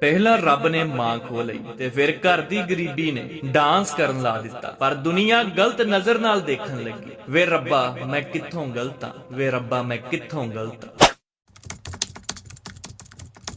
ਪਹਿਲਾਂ ਰੱਬ ਨੇ ਮਾਂ ਖੋ ਲਈ ਤੇ ਫਿਰ ਘਰ ਦੀ ਗਰੀਬੀ ਨੇ ਡਾਂਸ ਕਰਨ ਲਾ ਦਿੱਤਾ। ਪਰ ਦੁਨੀਆ ਗਲਤ ਨਜ਼ਰ ਨਾਲ ਦੇਖਣ ਲੱਗੀ। ਵੇ ਰੱਬਾ, ਮੈਂ ਕਿੱਥੋਂ ਗਲਤ ਆ? ਵੇ ਰੱਬਾ, ਮੈਂ ਕਿੱਥੋਂ ਗਲਤ ਆ?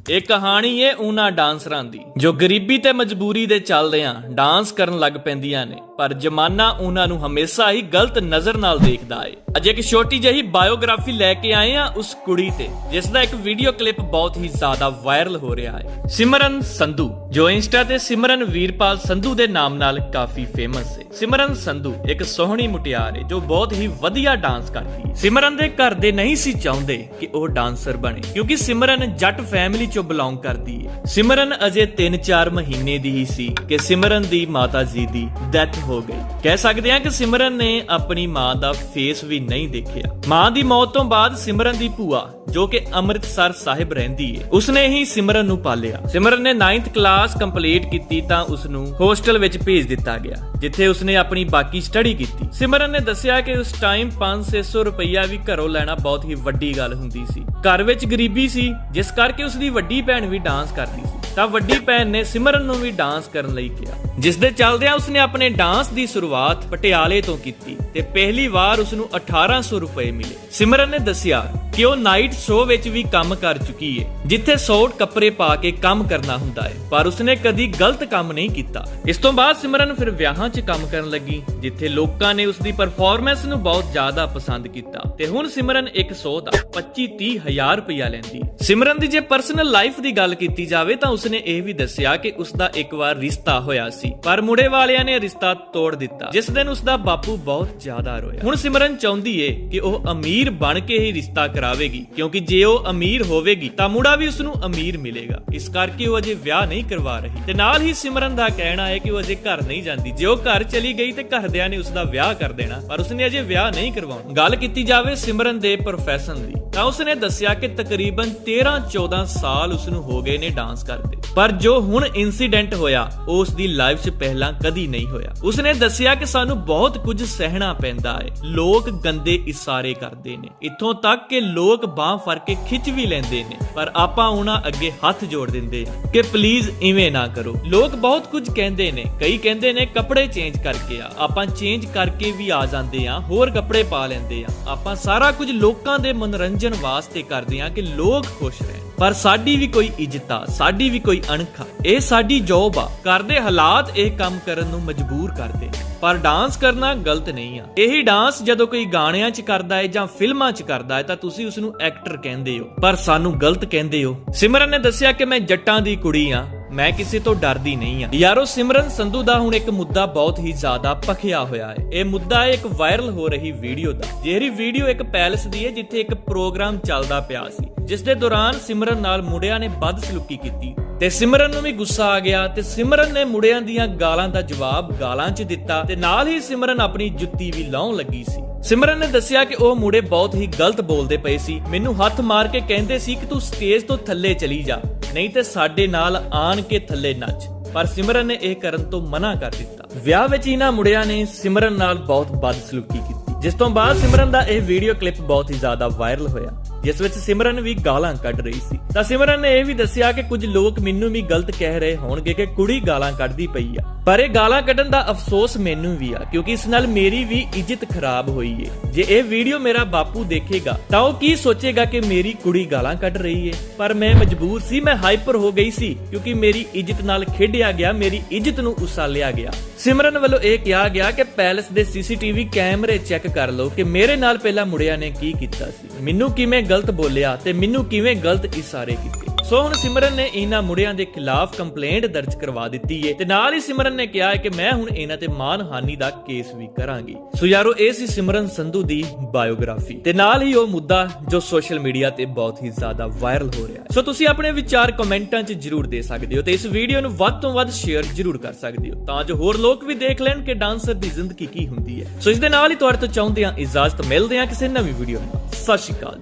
ਇਹ ਕਹਾਣੀ ਏ ਉਹਨਾਂ ਡਾਂਸਰਾਂ ਦੀ, ਜੋ ਗਰੀਬੀ ਤੇ ਮਜਬੂਰੀ ਦੇ ਚੱਲਦਿਆਂ ਡਾਂਸ ਕਰਨ ਲੱਗ ਪੈਂਦੀਆਂ ਨੇ, ਪਰ ਜ਼ਮਾਨਾ ਉਹਨਾਂ ਨੂੰ ਹਮੇਸ਼ਾ ਹੀ ਗਲਤ ਨਜ਼ਰ ਨਾਲ ਦੇਖਦਾ ਏ। ਅੱਜ ਇੱਕ ਛੋਟੀ ਜਿਹੀ ਬਾਇਓਗ੍ਰਾਫੀ ਲੈ ਕੇ ਆਏ ਆ ਉਸ ਕੁੜੀ ਤੇ ਜਿਸ ਦਾ ਇੱਕ ਵੀਡੀਓ ਕਲਿੱਪ ਬਹੁਤ ਹੀ ਜ਼ਿਆਦਾ ਵਾਇਰਲ ਹੋ ਰਿਹਾ ਹੈ ਸਿਮਰਨ ਸੰਧੂ, ਜੋ ਇੰਸਟਾ ਤੇ ਸਿਮਰਨ ਵੀਰਪਾਲ ਸੰਧੂ ਦੇ ਨਾਮ ਨਾਲ ਕਾਫੀ ਫੇਮਸ ਹੈ ਸਿਮਰਨ ਸੰਧੂ ਇੱਕ ਸੋਹਣੀ ਮੁਟਿਆਰ ਹੈ ਜੋ ਬਹੁਤ ਹੀ ਵਧੀਆ ਡਾਂਸ ਕਰਦੀ ਹੈ ਸਿਮਰਨ ਦੇ ਘਰ ਦੇ ਨਹੀਂ ਸੀ ਚਾਹੁੰਦੇ ਕਿ ਉਹ ਡਾਂਸਰ ਬਣੇ, ਕਿਉਂਕਿ ਸਿਮਰਨ ਜੱਟ ਫੈਮਿਲੀ ਚ ਬਿਲੋਂਗ ਕਰਦੀ ਹੈ ਸਿਮਰਨ ਅਜੇ 3-4 ਮਹੀਨੇ ਦੀ ਹੀ ਸੀ ਕਿ ਸਿਮਰਨ ਦੀ ਮਾਤਾ ਜੀ ਦੀ ਡੈਥ ਹੋ ਗਈ। ਕਹਿ ਸਕਦੇ ਹਾਂ ਕਿ ਸਿਮਰਨ ਨੇ ਆਪਣੀ ਮਾਂ ਦਾ ਫੇਸ ਵੀ ਨਹੀਂ ਦੇਖਿਆ। ਮਾਂ ਦੀ ਮੌਤ ਤੋਂ ਬਾਅਦ ਸਿਮਰਨ ਦੀ ਭੂਆ ਜੋ ਕਿ ਅੰਮ੍ਰਿਤਸਰ ਸਾਹਿਬ ਰਹਿੰਦੀ ਹੈ ਉਸਨੇ ਹੀ ਸਿਮਰਨ ਨੂੰ ਪਾਲਿਆ। ਸਿਮਰਨ ਨੇ 9th ਕਲਾਸ ਕੰਪਲੀਟ ਕੀਤੀ ਤਾਂ ਉਸ ਨੂੰ ਹੋਸਟਲ ਵਿੱਚ ਭੇਜ ਦਿੱਤਾ ਗਿਆ, ਜਿੱਥੇ ਉਸਨੇ ਆਪਣੀ ਬਾਕੀ ਸਟੱਡੀ ਕੀਤੀ। ਸਿਮਰਨ ਨੇ ਦੱਸਿਆ ਕਿ ਉਸ ਟਾਈਮ 5-600 ਰੁਪਈਆ ਵੀ ਘਰੋਂ ਲੈਣਾ ਬਹੁਤ ਹੀ ਵੱਡੀ ਗੱਲ ਹੁੰਦੀ ਸੀ। ਘਰ ਵਿੱਚ ਗਰੀਬੀ ਸੀ, ਜਿਸ ਕਰਕੇ ਉਸ ਦੀ ਵੱਡੀ ਭੈਣ ਵੀ ਡਾਂਸ ਕਰਦੀ ਸੀ। ਤਾਂ ਵੱਡੀ ਭੈਣ ਨੇ ਸਿਮਰਨ ਨੂੰ ਵੀ ਡਾਂਸ ਕਰਨ ਲਈ ਕਿਹਾ। ਜਿਸ ਦੇ ਚੱਲਦਿਆਂ ਉਸਨੇ ਆਪਣੇ ਡਾਂਸ ਦੀ ਸ਼ੁਰੂਆਤ ਪਟਿਆਲੇ ਤੋਂ ਕੀਤੀ ਤੇ ਪਹਿਲੀ ਵਾਰ ਉਸ ਨੂੰ 1800 ਰੁਪਏ ਮਿਲੇ। ਸਿਮਰਨ ਨੇ ਦੱਸਿਆ ਕਿ ਉਹ ਨਾਈਟ ਸ਼ੋਅ ਵਿੱਚ ਵੀ ਕੰਮ ਕਰ ਚੁੱਕੀ ਹੈ ਜਿੱਥੇ ਸੌਟ ਕੱਪੜੇ ਪਾ ਕੇ ਕੰਮ ਕਰਨਾ ਹੁੰਦਾ ਹੈ ਪਰ ਉਸਨੇ ਕਦੀ ਗਲਤ ਕੰਮ ਨਹੀਂ ਕੀਤਾ। ਇਸ ਤੋਂ ਬਾਅਦ ਸਿਮਰਨ ਫਿਰ ਵਿਆਹਾਂ 'ਚ ਕੰਮ ਕਰਨ ਲੱਗੀ, ਜਿੱਥੇ ਲੋਕਾਂ ਨੇ ਉਸ ਦੀ ਪਰਫਾਰਮੈਂਸ ਨੂੰ ਬਹੁਤ ਜ਼ਿਆਦਾ ਪਸੰਦ ਕੀਤਾ ਤੇ ਹੁਣ ਸਿਮਰਨ ਇੱਕ ਸ਼ੋਅ ਦਾ 25-30 ਹਜ਼ਾਰ ਰੁਪਇਆ ਲੈਂਦੀ। ਸਿਮਰਨ ਦੀ ਜੇ ਪਰਸਨਲ ਲਾਈਫ ਦੀ ਗੱਲ ਕੀਤੀ ਜਾਵੇ ਤਾਂ ਉਸਨੇ ਇਹ ਵੀ ਦੱਸਿਆ ਕਿ ਉਸ ਦਾ ਇੱਕ ਵਾਰ ਰਿਸ਼ਤਾ ਹੋਇਆ ਸੀ। ਪਰ ਮੁੰਡੇ ਵਾਲਿਆਂ ਨੇ ਰਿਸ਼ਤਾ ਤੋੜ ਦਿੱਤਾ, ਜਿਸ ਦਿਨ ਉਸ ਦਾ ਬਾਪੂ ਬਹੁਤ ਜ਼ਿਆਦਾ ਰੋਇਆ। ਹੁਣ ਸਿਮਰਨ ਚਾਹੁੰਦੀ ਏ ਕਿ ਉਹ ਅਮੀਰ ਬਣ ਕੇ ਹੀ ਰਿਸ਼ਤਾ ਕਰਾਵੇਗੀ, ਕਿਉਂਕਿ ਜੇ ਉਹ ਅਮੀਰ ਹੋਵੇਗੀ, ਤਾਂ ਮੁੰਡਾ ਵੀ ਉਸ ਨੂੰ ਅਮੀਰ ਮਿਲੇਗਾ। ਇਸ ਕਰਕੇ ਉਹ ਅਜੇ ਵਿਆਹ ਨਹੀਂ ਕਰਵਾ ਰਹੀ। ਤੇ ਨਾਲ ਹੀ ਸਿਮਰਨ ਦਾ ਕਹਿਣਾ ਹੈ ਕਿ ਉਹ ਅਜੇ ਘਰ ਨਹੀਂ ਜਾਂਦੀ। ਜੇ ਉਹ ਘਰ ਚਲੀ ਗਈ ਤੇ ਘਰਦਿਆਂ ਨੇ ਉਸ ਦਾ ਵਿਆਹ ਕਰ ਦੇਣਾ, ਪਰ ਉਸਨੇ ਅਜੇ ਵਿਆਹ ਨਹੀਂ ਕਰਵਾਉਣਾ। ਗੱਲ ਕੀਤੀ ਜਾਵੇ ਸਿਮਰਨ ਦੇ ਪ੍ਰੋਫੈਸ਼ਨ ਦੀ, ਤਾਂ ਉਸਨੇ ਦੱਸਿਆ ਕਿ ਤਕਰੀਬਨ 13-14 ਸਾਲ ਉਸ ਨੂੰ ਹੋ ਗਏ ਨੇ ਡਾਂਸ ਕਰਦੇ। ਪਰ ਜੋ ਹੁਣ ਇਨਸੀਡੈਂਟ ਹੋਇਆ, ਉਹ ਉਸ ਦੀ ਲਾਈਫ 'ਚ ਪਹਿਲਾਂ ਕਦੀ ਨਹੀਂ ਹੋਇਆ। ਉਸਨੇ ਦੱਸਿਆ ਕਿ ਸਾਨੂੰ ਬਹੁਤ ਕੁਝ ਸਹਿਣਾ ਪੈਂਦਾ ਹੈ। ਲੋਕ ਗੰਦੇ ਇਸ਼ਾਰੇ ਕਰਦੇ ਨੇ। ਇੱਥੋਂ ਤੱਕ ਕਿ ਲੋਕ ਬਾਹ ਫੜ ਕੇ ਖਿੱਚ ਵੀ ਲੈਂਦੇ ਨੇ। ਪਰ ਆਪਾਂ ਉਹਨਾਂ ਅੱਗੇ ਹੱਥ ਜੋੜ ਦਿੰਦੇ ਹਾਂ ਕਿ ਪਲੀਜ਼ ਇਵੇਂ ਨਾ ਕਰੋ। ਲੋਕ ਬਹੁਤ ਕੁਝ ਕਹਿੰਦੇ ਨੇ। ਕਈ ਕਹਿੰਦੇ ਨੇ ਕੱਪੜੇ ਚੇਂਜ ਕਰਕੇ ਆ। ਆਪਾਂ ਚੇਂਜ ਕਰਕੇ ਵੀ ਆ ਜਾਂਦੇ ਆ ਹੋਰ ਕੱਪੜੇ ਪਾ ਲੈਂਦੇ ਆ ਆਪਾਂ ਸਾਰਾ ਕੁਝ ਲੋਕਾਂ ਦੇ ਮਨੋਰੰਜਨ ਵਾਸਤੇ ਕਰਦੇ ਆ ਕਿ ਲੋਕ ਖੁਸ਼ ਰਹਿਣ। ਪਰ ਸਾਡੀ ਵੀ ਕੋਈ ਇੱਜ਼ਤ ਆ ਸਾਡੀ ਵੀ ਕੋਈ ਅਣਖ ਆ। ਇਹ ਸਾਡੀ ਜੌਬ ਆ। ਕਰਦੇ ਹਾਲਾਤ ਇਹ ਕੰਮ ਕਰਨ ਨੂੰ ਮਜਬੂਰ ਕਰਦੇ ਪਰ ਡਾਂਸ ਕਰਨਾ ਗਲਤ ਨਹੀਂ ਆ। ਇਹੀ ਡਾਂਸ ਜਦੋਂ ਕੋਈ ਗਾਣਿਆਂ 'ਚ ਕਰਦਾ ਹੈ ਜਾਂ ਫਿਲਮਾਂ 'ਚ ਕਰਦਾ ਹੈ ਤਾਂ ਤੁਸੀਂ ਉਸ ਨੂੰ ਐਕਟਰ ਕਹਿੰਦੇ ਹੋ। ਪਰ ਸਾਨੂੰ ਗਲਤ ਕਹਿੰਦੇ ਹੋ। ਸਿਮਰਨ ਨੇ ਦੱਸਿਆ ਕਿ ਮੈਂ ਜੱਟਾਂ ਦੀ ਕੁੜੀ ਆ। ਮੈਂ ਕਿਸੇ ਤੋਂ ਡਰਦੀ ਨਹੀਂ ਆ। ਯਾਰੋ, ਸਿਮਰਨ ਸੰਧੂ ਦਾ ਹੁਣ ਇੱਕ ਮੁੱਦਾ ਬਹੁਤ ਹੀ ਜ਼ਿਆਦਾ ਭਖਿਆ ਹੋਇਆ ਹੈ ਇਹ ਮੁੱਦਾ ਹੈ ਇੱਕ ਵਾਇਰਲ ਹੋ ਰਹੀ ਵੀਡੀਓ ਦਾ। ਜਿਹੜੀ ਵੀਡੀਓ ਇੱਕ ਪੈਲਸ ਦੀ ਹੈ ਜਿੱਥੇ ਇੱਕ ਪ੍ਰੋਗਰਾਮ ਚੱਲਦਾ ਪਿਆ ਸੀ। ਜਿਸ ਦੇ ਦੌਰਾਨ ਸਿਮਰਨ ਨਾਲ ਮੁੰਡਿਆਂ ਨੇ ਬਦਸਲੂਕੀ ਕੀਤੀ। ਤੇ ਸਿਮਰਨ ਨੂੰ ਵੀ ਗੁੱਸਾ ਆ ਗਿਆ ਤੇ ਸਿਮਰਨ ਨੇ ਮੁੰਡਿਆਂ ਦੀਆਂ ਗਾਲਾਂ ਦਾ ਜਵਾਬ ਗਾਲਾਂ 'ਚ ਦਿੱਤਾ ਤੇ ਨਾਲ ਹੀ ਸਿਮਰਨ ਆਪਣੀ ਜੁੱਤੀ ਵੀ ਲਾਉਣ ਲੱਗੀ ਸੀ। ਸਿਮਰਨ ਨੇ ਦੱਸਿਆ ਕਿ ਉਹ ਮੁੰਡੇ ਬਹੁਤ ਹੀ ਗਲਤ ਬੋਲਦੇ ਪਏ ਸੀ। ਮੈਨੂੰ ਹੱਥ ਮਾਰ ਕੇ ਕਹਿੰਦੇ ਸੀ ਕਿ ਤੂੰ ਸਟੇਜ ਤੋਂ ਥੱਲੇ ਚਲੀ ਜਾ, ਨਹੀਂ ਤੇ ਸਾਡੇ ਨਾਲ ਆਣ ਕੇ ਥੱਲੇ ਨੱਚ। ਪਰ ਸਿਮਰਨ ਨੇ ਇਹ ਕਰਨ ਤੋਂ ਮਨਾ ਕਰ ਦਿੱਤਾ। ਵਿਆਹ ਵਿੱਚ ਇਹਨਾਂ ਮੁੰਡਿਆਂ ਨੇ ਸਿਮਰਨ ਨਾਲ ਬਹੁਤ ਬਦਸਲੂਕੀ ਕੀਤੀ। ਜਿਸ ਤੋਂ ਬਾਅਦ ਸਿਮਰਨ ਦਾ ਇਹ ਵੀਡੀਓ ਕਲਿੱਪ ਬਹੁਤ ਹੀ ਜ਼ਿਆਦਾ ਵਾਇਰਲ ਹੋਇਆ। ਜਿਸ ਵਿੱਚ ਸਿਮਰਨ ਵੀ ਗਾਲਾਂ ਕੱਢ ਰਹੀ ਸੀ। ਤਾਂ ਸਿਮਰਨ ਨੇ ਇਹ ਵੀ ਦੱਸਿਆ ਕਿ ਕੁਝ ਲੋਕ ਮੈਨੂੰ ਵੀ ਗਲਤ ਕਹਿ ਰਹੇ ਹੋਣਗੇ ਕਿ ਕੁੜੀ ਗਾਲਾਂ ਕੱਢਦੀ ਪਈ ਆ। ਪਰ ਇਹ ਗਾਲਾਂ ਕੱਢਣ ਦਾ ਅਫਸੋਸ ਮੈਨੂੰ ਵੀ ਆ, ਕਿਉਂਕਿ ਇਸ ਨਾਲ ਮੇਰੀ ਵੀ ਇੱਜ਼ਤ ਖਰਾਬ ਹੋਈ ਏ। ਜੇ ਇਹ ਵੀਡੀਓ ਮੇਰਾ ਬਾਪੂ ਦੇਖੇਗਾ, ਤਾਂ ਉਹ ਕੀ ਸੋਚੇਗਾ ਕਿ ਮੇਰੀ ਕੁੜੀ ਗਾਲਾਂ ਕੱਢ ਰਹੀ ਏ? ਪਰ ਮੈਂ ਮਜਬੂਰ ਸੀ, ਮੈਂ ਹਾਈਪਰ ਹੋ ਗਈ ਸੀ, ਕਿਉਂਕਿ ਮੇਰੀ ਇੱਜ਼ਤ ਨਾਲ ਖੇਡਿਆ ਗਿਆ, ਮੇਰੀ ਇੱਜ਼ਤ ਨੂੰ ਉਸਾਲਿਆ ਗਿਆ। ਸਿਮਰਨ ਵੱਲੋਂ ਇਹ ਕਿਹਾ ਗਿਆ ਕਿ ਪੈਲਸ ਦੇ ਸੀਸੀਟੀਵੀ ਕੈਮਰੇ ਚੈੱਕ ਕਰ ਲਓ ਕਿ ਮੇਰੇ ਨਾਲ ਪਹਿਲਾਂ ਮੁੰਡਿਆਂ ਨੇ ਕੀ ਕੀਤਾ ਸੀ। ਮੈਨੂੰ ਕਿਵੇਂ ਗਲਤ ਬੋਲਿਆ ਤੇ ਮੈਨੂੰ ਕਿਵੇਂ ਗਲਤ ਇਸ਼ਾਰੇ ਕੀਤੇ। ਸੋ ਹੁਣ ਸਿਮਰਨ ਨੇ ਇਹਨਾਂ ਮੁੰਡਿਆਂ ਦੇ ਖਿਲਾਫ ਕੰਪਲੇਂਟ ਦਰਜ ਕਰਵਾ ਦਿੱਤੀ ਹੈ ਤੇ ਨਾਲ ਹੀ ਸਿਮਰਨ ਨੇ ਕਿਹਾ ਹੈ ਕਿ ਮੈਂ ਹੁਣ ਇਹਨਾਂ ਤੇ ਮਾਨਹਾਨੀ ਦਾ ਕੇਸ ਵੀ ਕਰਾਂਗੀ। ਸੋ ਯਾਰੋ, ਇਹ ਸੀ ਸਿਮਰਨ ਸੰਧੂ ਦੀ ਬਾਇਓਗ੍ਰਾਫੀ ਤੇ ਨਾਲ ਹੀ ਉਹ ਮੁੱਦਾ ਜੋ ਸੋਸ਼ਲ ਮੀਡੀਆ ਤੇ ਬਹੁਤ ਹੀ ਜ਼ਿਆਦਾ ਵਾਇਰਲ ਹੋ ਰਿਹਾ ਹੈ। ਸੋ ਤੁਸੀਂ ਆਪਣੇ ਵਿਚਾਰ ਕਮੈਂਟਾਂ 'ਚ ਜਰੂਰ ਦੇ ਸਕਦੇ ਹੋ ਤੇ ਇਸ ਵੀਡੀਓ ਨੂੰ ਵੱਧ ਤੋਂ ਵੱਧ ਸ਼ੇਅਰ ਜਰੂਰ ਕਰ ਸਕਦੇ ਹੋ ਤਾਂ ਜੋ ਹੋਰ ਲੋਕ ਵੀ ਦੇਖ ਲੈਣ ਕਿ ਡਾਂਸਰ ਦੀ ਜ਼ਿੰਦਗੀ ਕੀ ਹੁੰਦੀ ਹੈ। ਸੋ ਇਸ ਦੇ ਨਾਲ ਹੀ ਤੁਹਾਡੇ ਤੋਂ ਚਾਹੁੰਦੇ ਹਾਂ ਇਜਾਜ਼ਤ, ਮਿਲਦੇ ਹਾਂ ਕਿਸੇ ਨਵੀਂ ਵੀਡੀਓ ਨਾਲ। ਸਤਿ ਸ਼੍ਰੀ ਅਕਾਲ